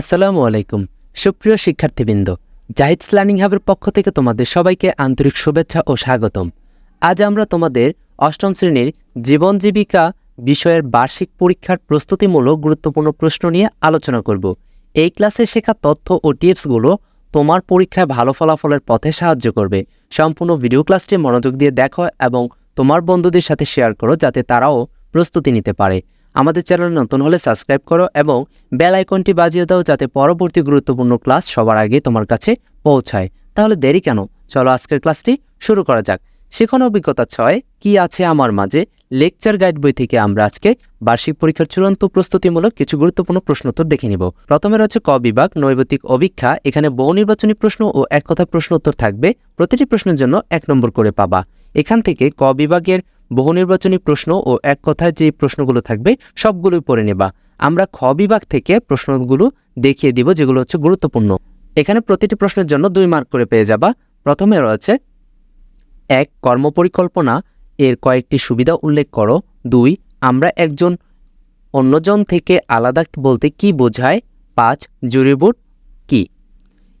আসসালামু আলাইকুম, সুপ্রিয় শিক্ষার্থীবৃন্দ, জাহিদস লার্নিং হাবের পক্ষ থেকে তোমাদের সবাইকে আন্তরিক শুভেচ্ছা ও স্বাগতম। আজ আমরা তোমাদের অষ্টম শ্রেণির জীবন জীবিকা বিষয়ের বার্ষিক পরীক্ষার প্রস্তুতিমূলক গুরুত্বপূর্ণ প্রশ্ন নিয়ে আলোচনা করব। এই ক্লাসে শেখা তথ্য ও টিপসগুলো তোমার পরীক্ষায় ভালো ফলাফলের পথে সাহায্য করবে। সম্পূর্ণ ভিডিও ক্লাসটি মনোযোগ দিয়ে দেখো এবং তোমার বন্ধুদের সাথে শেয়ার করো যাতে তারাও প্রস্তুতি নিতে পারে। আমাদের চ্যানেল নতুন হলে সাবস্ক্রাইব করো এবং বেল আইকনটি বাজিয়ে দাও যাতে পরবর্তী গুরুত্বপূর্ণ ক্লাস সবার আগে তোমার কাছে পৌঁছায়। তাহলে দেরি কেন? চলো আজকের ক্লাসটি শুরু করা যাক। শিখন অভিজ্ঞতা ছয়, কি আছে আমার মাঝে? লেকচার গাইড বই থেকে আমরা আজকে বার্ষিক পরীক্ষার চূড়ান্ত প্রস্তুতিমূলক কিছু গুরুত্বপূর্ণ প্রশ্নোত্তর দেখে নিব। প্রথমে রয়েছে ক বিভাগ নৈবতিক অভিক্ষা, এখানে বহু নির্বাচনী প্রশ্ন ও এক কথা প্রশ্ন উত্তর থাকবে। প্রতিটি প্রশ্নের জন্য এক নম্বর করে পাবা। এখান থেকে ক বিভাগের বহু নির্বাচনী প্রশ্ন ও এক কথায় যে প্রশ্নগুলো থাকবে, সবগুলোই পড়ে নেবা। আমরা খ বিভাগ থেকে প্রশ্নগুলো দেখিয়ে দিব, যেগুলো হচ্ছে গুরুত্বপূর্ণ। এখানে প্রতিটি প্রশ্নের জন্য দুই মার্ক করে পেয়ে যাবা। প্রথমে রয়েছে, এক, কর্মপরিকল্পনা। এর কয়েকটি সুবিধা উল্লেখ করো। দুই, আমরা একজন অন্যজন থেকে আলাদা বলতে কি বোঝায়? পাঁচ জুরিবুট কি?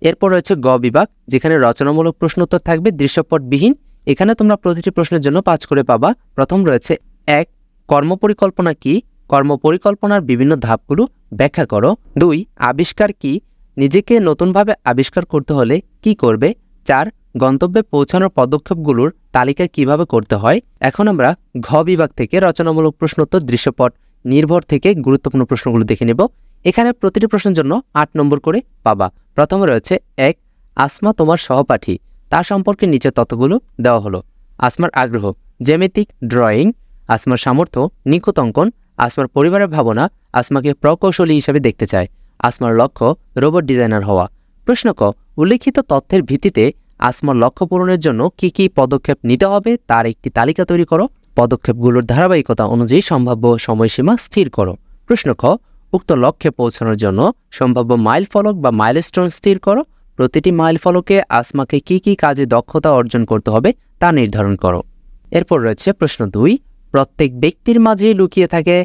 এরপর রয়েছে গ বিভাগ, যেখানে রচনামূলক প্রশ্নোত্তর থাকবে, দৃশ্যপটবিহীন এখানে তোমরা প্রতিটি প্রশ্নের জন্য পাঁচ করে পাবা। প্রথম রয়েছে এক, কর্মপরিকল্পনা কি? কর্মপরিকল্পনার বিভিন্ন ধাপগুলো ব্যাখ্যা করো। দুই, আবিষ্কার কি? নিজেকে নতুনভাবে আবিষ্কার করতে হলে কি করবে? চার, গন্তব্যে পৌঁছানোর পদক্ষেপগুলোর তালিকা কীভাবে করতে হয়? এখন আমরা ঘ বিভাগ থেকে রচনামূলক প্রশ্নোত্তর, দৃশ্যপট, নির্ভর থেকে গুরুত্বপূর্ণ প্রশ্নগুলো দেখে নেব। এখানে প্রতিটি প্রশ্নের জন্য আট নম্বর করে পাবা। প্রথমে রয়েছে এক, আসমা তোমার সহপাঠী। তার সম্পর্কে নিচে তথ্যগুলো দেওয়া হলো। আসমার আগ্রহ, জ্যামিতিক ড্রয়িং, আসমার সামর্থ্য, নিখুঁত অঙ্কন, আসমার পরিবারের ভাবনা, আসমাকে প্রকৌশলী হিসেবে দেখতে চায়, আসমার লক্ষ্য, রোবট ডিজাইনার হওয়া। প্রশ্ন ক, উল্লিখিত তথ্যের ভিত্তিতে আসমার লক্ষ্য পূরণের জন্য কি কি পদক্ষেপ নিতে হবে তার একটি তালিকা তৈরি করো। পদক্ষেপগুলোর ধারাবাহিকতা অনুযায়ী সম্ভাব্য সময়সীমা স্থির করো। প্রশ্ন খ, উক্ত লক্ষ্যে পৌঁছানোর জন্য সম্ভাব্য মাইল ফলক বা মাইলস্টোন স্থির করো। প্রতিটি মাইল ফলকে আসমাকে কি কি কাজে দক্ষতা অর্জন করতে হবে তা নির্ধারণ করো। এরপর রয়েছে প্রশ্ন দুই, প্রত্যেক ব্যক্তির মাঝেই লুকিয়ে থাকে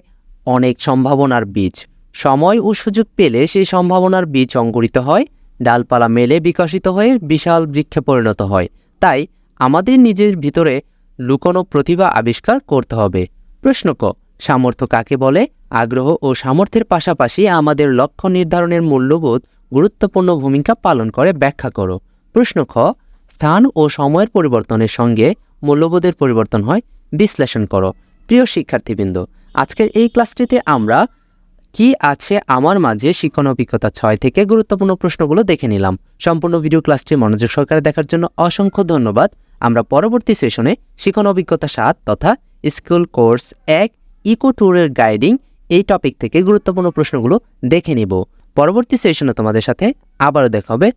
অনেক সম্ভাবনার বীজ। সময় ও সুযোগ পেলে সেই সম্ভাবনার বীজ অঙ্কুরিত হয়, ডালপালা মেলে বিকশিত হয়ে বিশাল বৃক্ষে পরিণত হয়। তাই আমাদের নিজের ভিতরে লুকোনো প্রতিভা আবিষ্কার করতে হবে। প্রশ্ন ক, সামর্থ্য কাকে বলে? আগ্রহ ও সামর্থ্যের পাশাপাশি আমাদের লক্ষ্য নির্ধারণের মূল্যবোধ গুরুত্বপূর্ণ ভূমিকা পালন করে, ব্যাখ্যা করো। প্রশ্ন খ, স্থান ও সময়ের পরিবর্তনের সঙ্গে মূল্যবোধের পরিবর্তন হয়, বিশ্লেষণ করো। প্রিয় শিক্ষার্থীবৃন্দ, আজকের এই ক্লাসটিতে আমরা কি আছে আমার মাঝে শিক্ষণ অভিজ্ঞতা ছয় থেকে গুরুত্বপূর্ণ প্রশ্নগুলো দেখে নিলাম। সম্পূর্ণ ভিডিও ক্লাসটি মনোযোগ সহকারে দেখার জন্য অসংখ্য ধন্যবাদ। আমরা পরবর্তী সেশনে শিক্ষণ অভিজ্ঞতা সাত তথা স্কুল কোর্স এক ইকো ট্যুরের গাইডিং এই টপিক থেকে গুরুত্বপূর্ণ প্রশ্নগুলো দেখে নিব। পরবর্তী সেশনে তোমাদের সাথে আবারও দেখা হবে।